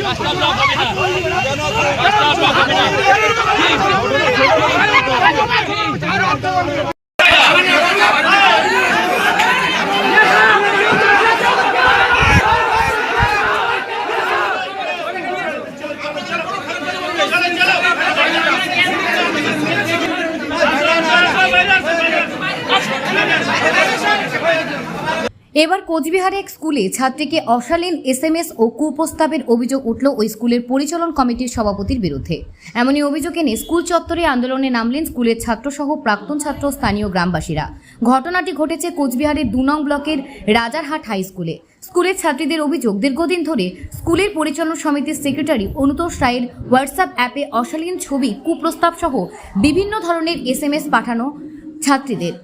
রাস্তা ব্লক হবে না এবার কোচবিহারে এক স্কুলে ছাত্রীকে অশালীন এসএমএস ও কুপ্রস্তাবের অভিযোগ উঠল ওই স্কুলের পরিচালন কমিটির সভাপতির বিরুদ্ধে। এমনই অভিযোগ এনে স্কুল চত্বরে আন্দোলনে নামলেন স্কুলের ছাত্রসহ প্রাক্তন ছাত্র স্থানীয় গ্রামবাসীরা। ঘটনাটি ঘটেছে কোচবিহারের দু নং ব্লকের রাজারহাট হাই স্কুলে। স্কুলের ছাত্রীদের অভিযোগ, দীর্ঘদিন ধরে স্কুলের পরিচালন সমিতির সেক্রেটারি অনুতোষ রায়ের হোয়াটসঅ্যাপ অ্যাপে অশালীন ছবি কুপ্রস্তাব সহ বিভিন্ন ধরনের এসএমএস পাঠানো ছাত্রীদের।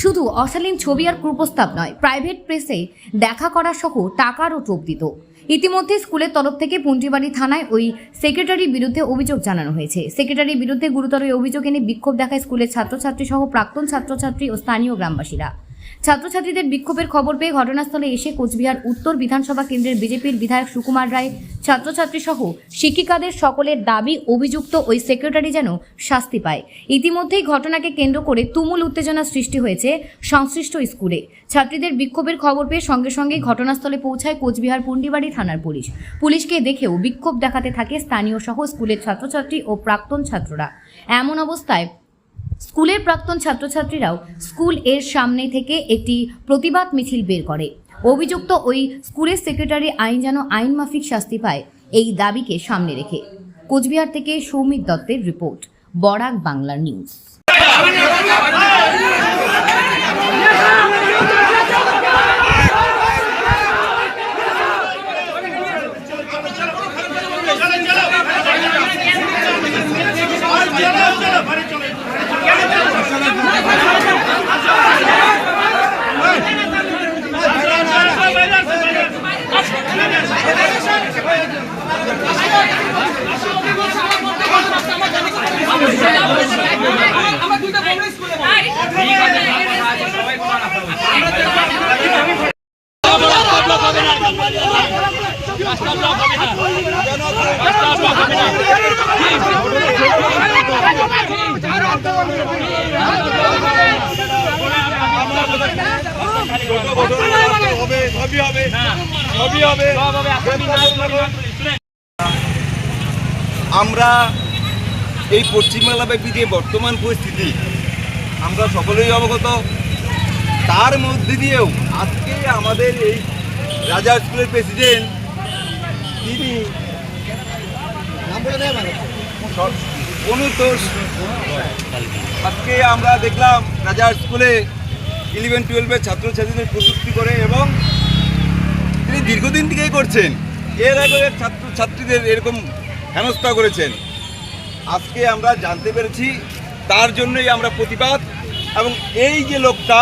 শুধু অশালীন ছবি আর কুপ্রস্তাব নয় প্রাইভেট প্রেসে দেখা করা সহ টাকারও চোখ দিত। ইতিমধ্যে স্কুলের তরফ থেকে পুঞ্জিবাড়ি থানায় ওই সেক্রেটারির বিরুদ্ধে অভিযোগ জানানো হয়েছে। সেক্রেটারির বিরুদ্ধে গুরুতর অভিযোগ এনে বিক্ষোভ দেখায় স্কুলের ছাত্রছাত্রী সহ প্রাক্তন ছাত্রছাত্রী ও স্থানীয় গ্রামবাসীরা। ছাত্রছাত্রীদের বিক্ষোভের খবর পেয়ে ঘটনাস্থলে এসে কোচবিহার উত্তর বিধানসভা কেন্দ্রের বিজেপির বিধায়ক সুকুমার রায়, ছাত্রছাত্রী সহ শিক্ষিকাদের সকলের দাবি অভিযুক্ত ওই সেক্রেটারি যেন শাস্তি পায়। ইতিমধ্যেই ঘটনাকে কেন্দ্র করে তুমুল উত্তেজনা সৃষ্টি হয়েছে সংশ্লিষ্ট স্কুলে। ছাত্রীদের বিক্ষোভের খবর পেয়ে সঙ্গে সঙ্গেই ঘটনাস্থলে পৌঁছায় কোচবিহার পুন্ডিবাড়ি থানার পুলিশ। পুলিশকে দেখেও বিক্ষোভ দেখাতে থাকে স্থানীয় সহ স্কুলের ছাত্রছাত্রী ও প্রাক্তন ছাত্ররা। এমন অবস্থায় স্কুলের প্রাক্তন ছাত্রছাত্রীরাও স্কুলের সামনে থেকে একটি প্রতিবাদ মিছিল বের করে। অভিযুক্ত ওই স্কুলের সেক্রেটারি আইন যেন আইন মাফিক শাস্তি পায়, এই দাবিকে সামনে রেখে। কোচবিহার থেকে সৌমিত দত্তের রিপোর্ট, বরাক বাংলা নিউজ। হবে। সবই হবে। সবই হবে আমরা এই পশ্চিমবাংলা ব্যাপী যে বর্তমান পরিস্থিতি আমরা সকলেই অবগত। তার মধ্যে দিয়েও আজকে আমাদের এই রাজা স্কুলের প্রেসিডেন্ট তিনি অনুতোষ আজকে আমরা দেখলাম রাজা স্কুলে ইলেভেন টুয়েলভের ছাত্রছাত্রীদের প্রযুক্তি করে এবং দীর্ঘদিন থেকেই করছেন। এর আগে ছাত্র, ছাত্রীদের এরকম হেনস্থা করেছেন। আজকে আমরা জানতে পেরেছি, তার জন্যই আমরা প্রতিবাদ এবং এই যে লোকটা,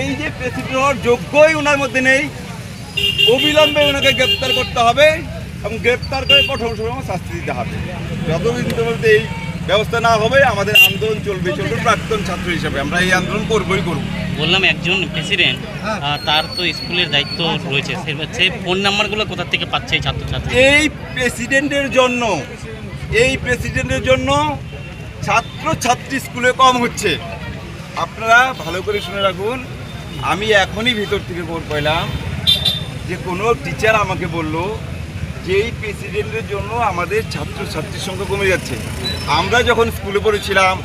এই যে প্রেসিডেন্ট হওয়ার যোগ্যই ওনার মধ্যে নেই, অবিলম্বে ওনাকে গ্রেপ্তার করতে হবে এবং গ্রেপ্তার করে কঠোর সময় শাস্তি দিতে হবে। যতদিন পর্যন্ত এই ব্যবস্থা না হবে আমাদের আন্দোলন চলবে। চলবে প্রাক্তন ছাত্র হিসাবে। আমরা এই আন্দোলন করবই করব। বললাম একজন প্রেসিডেন্ট তার তো স্কুলের দায়িত্ব রয়েছে। সে- সে ফোন নাম্বারগুলো কোথা থেকে পাচ্ছে এই ছাত্রছাত্রী? এই প্রেসিডেন্টের জন্য এই প্রেসিডেন্টের জন্য ছাত্র ছাত্রী স্কুলে কম হচ্ছে। আপনারা ভালো করে শুনে রাখুন আমি এখনই ভিতর থেকে খবর পেলাম যে কোনো টিচার আমাকে বলল যে এই প্রেসিডেন্টের জন্য আমাদের ছাত্র ছাত্রীর সংখ্যা কমে যাচ্ছে। আমরা যখন স্কুলে পড়েছিলাম,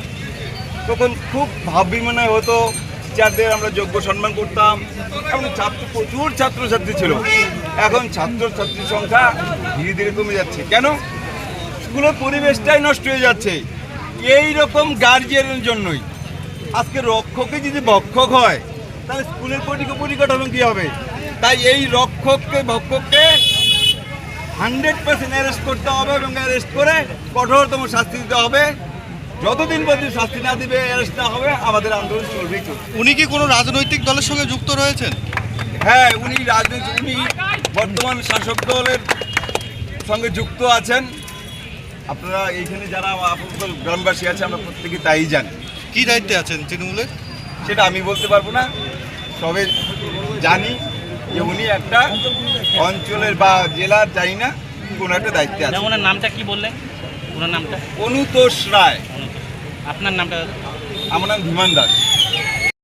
তখন খুব ভাব বিনিময় হতো টিচারদের আমরা যোগ্য সম্মান করতাম, এবং ছাত্র, প্রচুর ছাত্রছাত্রী ছিল। এখন ছাত্রছাত্রীর সংখ্যা ধীরে ধীরে কমে যাচ্ছে। কেন? স্কুলের পরিবেশটাই নষ্ট হয়ে যাচ্ছে। এই রকম গার্জিয়ানের জন্যই। আজকে রক্ষকে যদি ভক্ষক হয়, তাহলে স্কুলের পরি- পরিকাঠামো কী হবে? তাই এই রক্ষককে, ভক্ষককে হান্ড্রেড পার্সেন্ট অ্যারেস্ট করতে হবে এবং অ্যারেস্ট করে কঠোরতম শাস্তি দিতে হবে। যতদিন পর্যন্ত শাস্তি না দিবে অ্যারেস্ট না হবে আমাদের আন্দোলন চলবেই চলবে। উনি কি কোনো রাজনৈতিক দলের সঙ্গে যুক্ত রয়েছেন? হ্যাঁ উনি রাজনৈতিক উনি বর্তমান শাসক দলের সঙ্গে যুক্ত আছেন। আপনারা এইখানে যারা গ্রামবাসী আছে আমরা প্রত্যেকে তাই জানি। কি দায়িত্বে আছেন তৃণমূলের? সেটা আমি বলতে পারব না। তবে জানি যে উনি একটা অঞ্চলের বা জেলার যাই না কোনো একটা দায়িত্বে আছে ওনার নামটা কি বললেন? ওনার নামটা? অনুতোষ রায়। আপনার নামটা? আমার নাম ধীমান দাস।